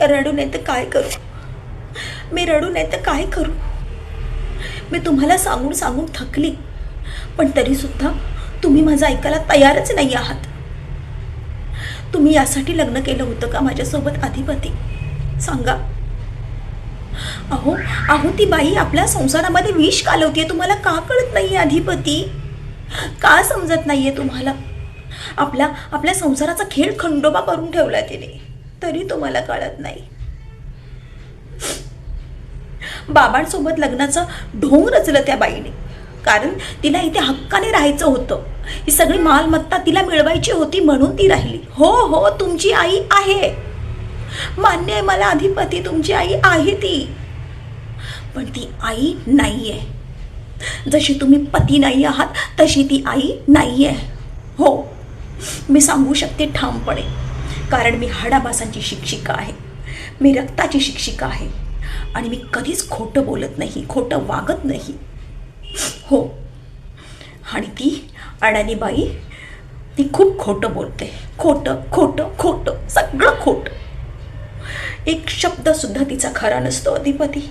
रडू नाही तर काय करू? मी रडू नाही तर काय करू? मी तुम्हाला सांगून सांगून थकली. पण तरीसुद्धा तुम्ही माझं ऐकायला तयारच नाही आहात. तुम्ही यासाठी लग्न केलं होतं का माझ्यासोबत अधिपती सांगा. अहो अहो ती बाई आपल्या संसारामध्ये विष कालवते तुम्हाला का कळत नाही अधिपती का समजत नाहीये तुम्हाला? आपल्या आपल्या संसाराचा खेळ खंडोबा करून ठेवला तिने. तरी तुम्हाला कळत नाही. बाबांसोबत लग्नाचं ढोंग रचलं त्या बाईने. कारण तिला इथे हक्काने राहायचं होतं. ही सगळी मालमत्ता तिला मिळवायची होती म्हणून ती राहिली. हो हो तुमची आई आहे. मान्य आहे मला अधिपती तुमची आई आहे ती. पण ती आई नाही आहे जशी तुम्ही पती नाही आहात तशी ती आई नाही आहे हो मी सांगू शकते ठामपणे. कारण मी हाडामासांची शिक्षिका आहे. मी रक्ताची शिक्षिका आहे. आणि मी कधीच खोटं बोलत नाही खोटं वागत नाही. हो. आणि ती अडाणी बाई ती खूप खोटं बोलते. खोटं खोटं खोटं सगळं खोटं. एक शब्दसुद्धा तिचा खरा नसतो अधिपती.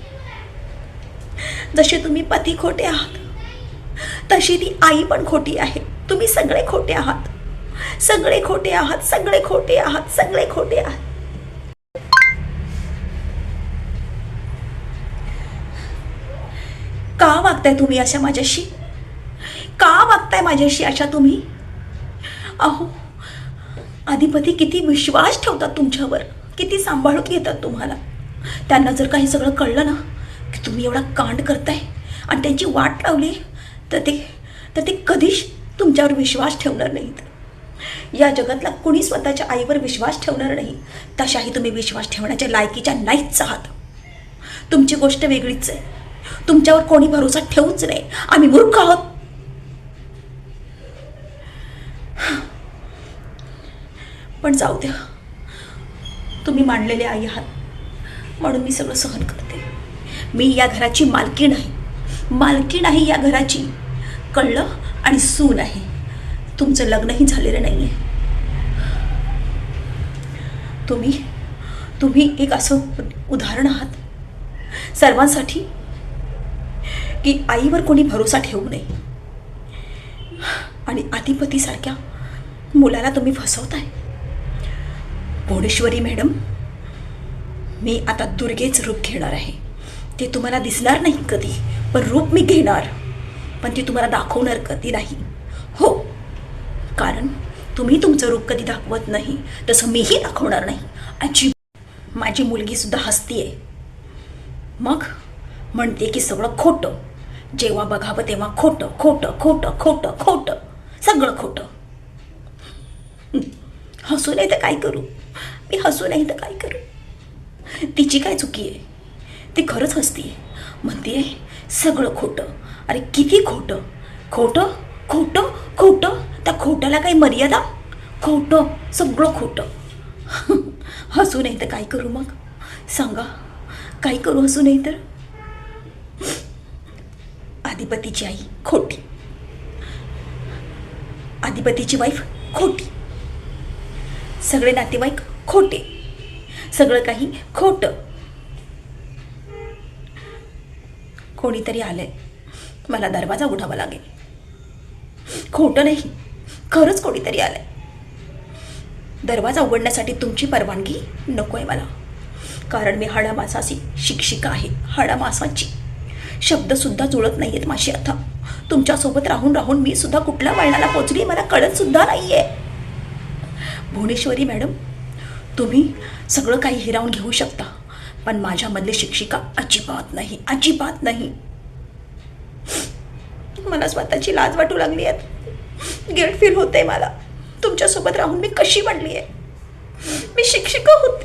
जसे तुम्ही पती खोटे आहात तशी ती आई पण खोटी आहे. तुम्ही सगळे खोटे आहात. सगळे खोटे आहात सगळे खोटे आहात सगळे खोटे आहात. का वागताय तुम्ही अशा माझ्याशी? का वागताय माझ्याशी अशा तुम्ही? अहो अधिपती किती विश्वास ठेवतात तुमच्यावर किती सांभाळून घेतात तुम्हाला. त्यांना जर काही सगळं कळलं ना की तुम्ही एवढा कांड करताय आणि त्यांची वाट लावली तर ते तर ते कधीच तुमच्यावर विश्वास ठेवणार नाहीत. या जगातला कुणी स्वतःच्या आईवर विश्वास ठेवणार नाही? तशाही तुम्ही विश्वास ठेवण्याच्या लायकीच्या नाहीच आहात. तुमची गोष्ट वेगळीच आहे. तुमच्यावर कोणी भरोसा ठेवूच नाही. आम्ही मूर्ख आहोत. पण जाऊ द्या. तुम्ही मांडलेले आई आहात. म्हणून मी सगळं सहन करते. मी या घराची मालकी नाही. मालकी नाही या घराची. कळलं आणि सून आहे. तुमचं लग्नही झालेलं नाही आहे तुम्ही तुम्ही एक असं उदाहरण आहात? सर्वांसाठी? की आईवर कोणी भरोसा ठेवू नये? आणि अधिपतीसारख्या मुलाला तुम्ही फसवताय? भुवनेश्वरी मॅडम मी आता दुर्गेच रूप घेणार आहे. ते तुम्हाला दिसणार नाही कधी पण रूप मी घेणार. पण ते तुम्हाला दाखवणार कधी नाही. हो कारण तुम्ही तुमचं रूप कधी दाखवत नाही तसं मीही दाखवणार नाही. आजी माझी मुलगी सुद्धा हसतीये. मग म्हणते की सगळं खोटं. जेव्हा बघावं तेव्हा खोटं खोटं खोटं खोटं खोटं. सगळं खोटं. हसू नाही तर काय करू? मी हसू नाही तर काय करू? तिची काय चुकी आहे? ती खरंच हसती म्हणते सगळं खोटं. अरे किती खोटं? खोटं खोटं खोटं. खोट्याला काही मर्यादा? खोटं सगळं खोटं. हसू नाही तर काय करू मग? सांगा काय करू हसू नाही तर? अधिपतीची आई खोटी. अधिपतीची वाईफ खोटी. सगळे नातेवाईक खोटे. सगळं काही खोटं. कोणीतरी आलंय. मला दरवाजा उघडावा लागेल. खोटं नाही. खरंच कोणीतरी आलंय. दरवाजा उघडण्यासाठी तुमची परवानगी नको आहे मला. कारण मी हाडामासाची शिक्षिका आहे. हाडामासाची. शब्दसुद्धा जुळत नाही आहेत माझी आता. तुमच्यासोबत राहून राहून मी सुद्धा कुठल्या वळणाला पोचली मला कळत सुद्धा नाही आहे भुवनेश्वरी मॅडम तुम्ही सगळं काही हिरावून घेऊ शकता पण माझ्यामधली शिक्षिका अजिबात नाही अजिबात नाही. मला स्वतःची लाज वाटू लागली आहे गिल्ट फील होते मला. तुमच्यासोबत राहून मी कशी बनली आहे मी शिक्षिका होते.